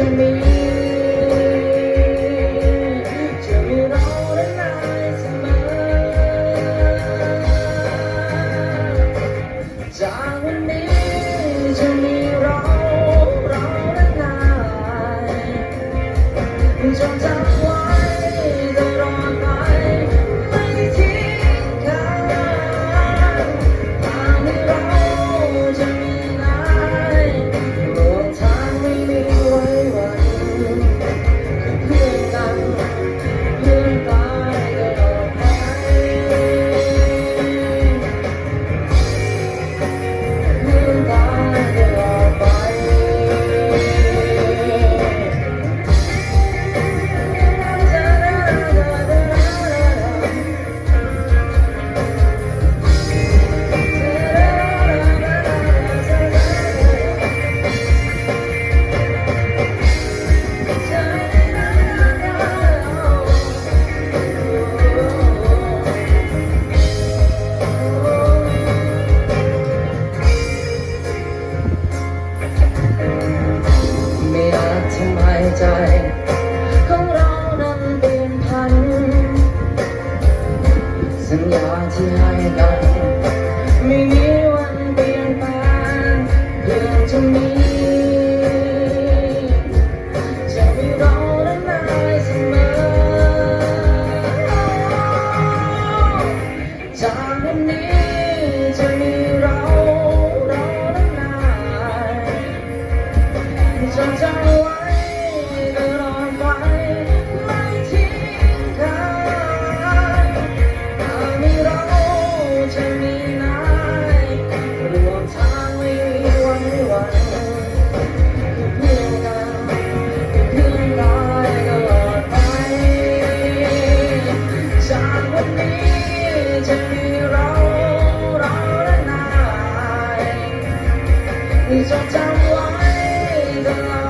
to me. ของเรานั้นเปลี่ยนพัน สัญญาที่ให้กันไม่มีวันเปลี่ยนแปลงเพียอจะมีจะมีเราและนายเสมอจากวันนี้จะมีเราเราและนายจะจำว้ ที่จะจำไว้ตลอด